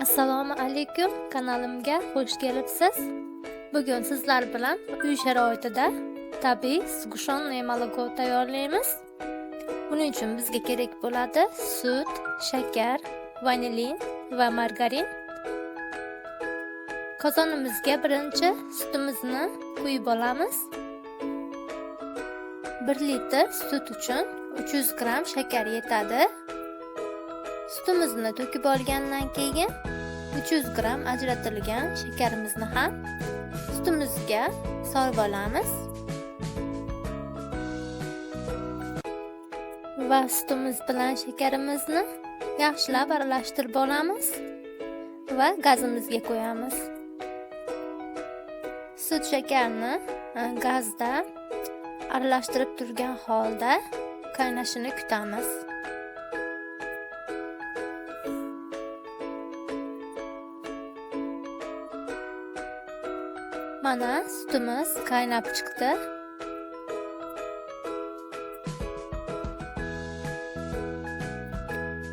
Assalomu alaykum kanalimga xush kelibsiz. Bugun sizlar bilan uy sharoitida tabiiy sgushonli moloko tayyorlaymiz. Buning uchun bizga kerak bo'ladi sut, shakar, vanilin va margarin. Qozonimizga birinchi sutimizni quyib olamiz. 1 litr sut uchun 300 gramm shakar yetadi. Sutimizni to'kib olgandan keyin 300 gram ajratilgan shakarimizni ham sutimizga solib olamiz. Va sutimiz bilan shakarimizni yaxshilab aralashtirib olamiz va gazimizga qo'yamiz. Sut shakarni e, gazda aralashtirib turgan holda qaynashini kutamiz. Mana sutimiz qaynab chiqdi.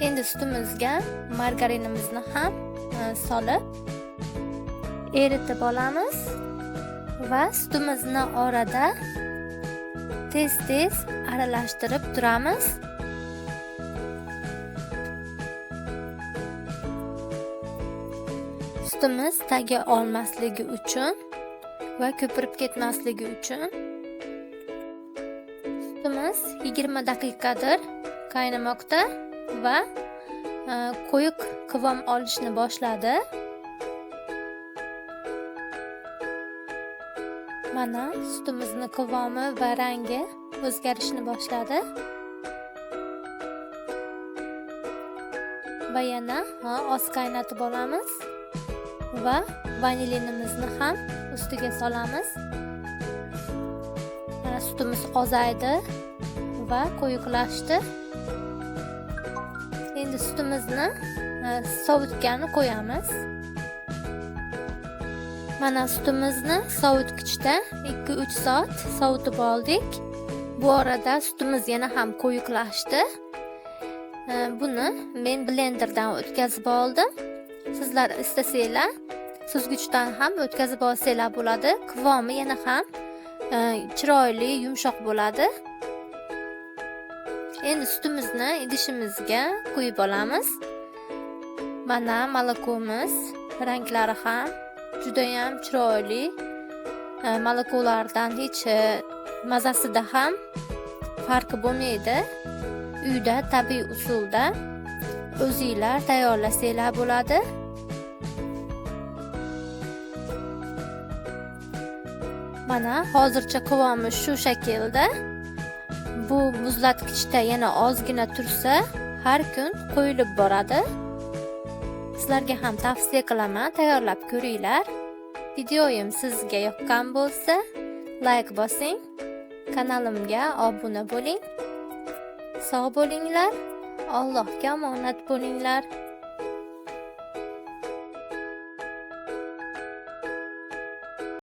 Endi sutimizga margarinimizni ham e, solib eritib olamiz va sutimizni orada tez-tez aralashtirib turamiz. Sutimiz tagi olmasligi uchun va ko'pirib ketmasligi uchun sutimiz 20 daqiqadir qaynamoqda va e, qo'yiq quyuq qivom olishni boshladi. Mana sutimizni qivomi va rangi o'zgarishni boshladi. Va yana oz qaynatib olamiz va vanilinimizni ham ustiga solamiz. Mana sutimiz ozaydi va quyuqlashdi. Endi sutimizni e, sovutgani qo'yamiz. Mana sutimizni sovutgichda 2-3 soat sovutib oldik. Bu orada sutimiz yana ham quyuqlashdi. E, buni men blenderdan o'tkazib oldim. Sizlar istasanglar suzgichdan ham o'tkazib olsanglar bo'ladi. Qivomi yana ham e, chiroyli, yumshoq bo'ladi. Endi sutimizni idishimizga quyib olamiz. Mana malakomiz ranglari ham juda ham chiroyli. E, malokolardan hech e, mazasida ham farqi bo'lmaydi. Uyda tabiiy usulda o'zinglar tayyorlasanglar bo'ladi. Mana hozircha qivomi shu shaklda. Bu muzlatgichda yana ozgina tursa, har kun qo'yilib boradi. Sizlarga ham tavsiya qilaman, tayyorlab ko'ringlar. Videoyim sizga yoqqan bo'lsa, layk bosing, kanalimga obuna bo'ling. Sog' bo'linglar, Allohga omonat bo'linglar.